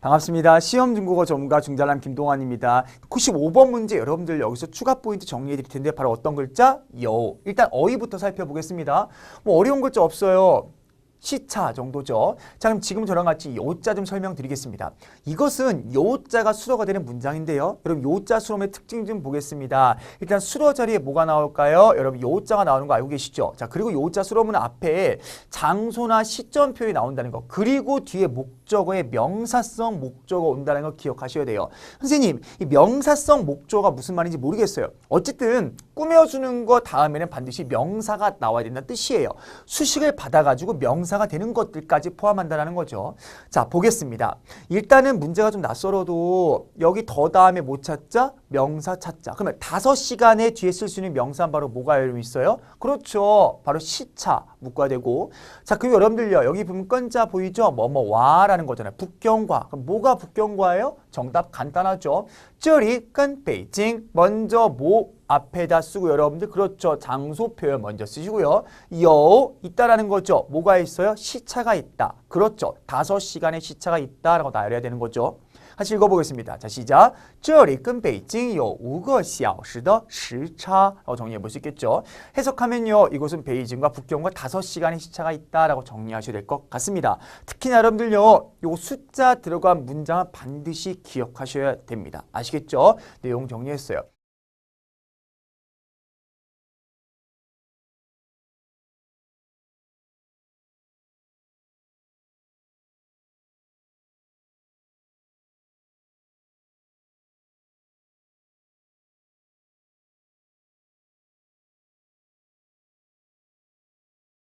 반갑습니다. 시험 중국어 전문가 중잘남 김동환입니다. 95번 문제 여러분들 여기서 추가 포인트 정리해 드릴 텐데 바로 어떤 글자? 여. 일단 어휘부터 살펴보겠습니다. 뭐 어려운 글자 없어요. 시차 정도죠. 자, 그럼 지금 저랑 같이 요자 좀 설명드리겠습니다. 이것은 요자가 수로가 되는 문장인데요. 여러분 요자 수로의 특징 좀 보겠습니다. 일단 수로 자리에 뭐가 나올까요? 여러분 요자가 나오는 거 알고 계시죠? 자, 그리고 요자 수로문 앞에 장소나 시점표에 나온다는 거. 그리고 뒤에 목적어의 명사성 목적어 온다는 거 기억하셔야 돼요. 선생님, 이 명사성 목적어가 무슨 말인지 모르겠어요. 어쨌든 꾸며주는 거 다음에는 반드시 명사가 나와야 된다는 뜻이에요. 수식을 받아가지고 명사가 되는 것들까지 포함한다는 거죠. 자, 보겠습니다. 일단은 문제가 좀 낯설어도 여기 더 다음에 뭐 찾자? 명사 찾자. 그러면 다섯 시간에 뒤에 쓸 수 있는 명사는 바로 뭐가 있어요? 그렇죠. 바로 시차 묶어되고 자, 그리고 여러분들요. 여기 보면 끈자 보이죠? 뭐뭐와라는 거잖아요. 북경과. 그럼 뭐가 북경과예요? 정답 간단하죠. 쩌리 끈 베이징 먼저 뭐 앞에다 쓰고 여러분들 그렇죠. 장소 표현 먼저 쓰시고요. 여 있다라는 거죠. 뭐가 있어요? 시차가 있다. 그렇죠. 다섯 시간의 시차가 있다라고 나열해야 되는 거죠. 같이 읽어보겠습니다. 자, 시작. 这里跟北京有5个小时的时差. 라고 정리해 볼 수 있겠죠. 해석하면요. 이곳은 베이징과 북경과 5시간의 시차가 있다라고 정리하셔야 될 것 같습니다. 특히나 여러분들요. 요 숫자 들어간 문장은 반드시 기억하셔야 됩니다. 아시겠죠? 내용 정리했어요.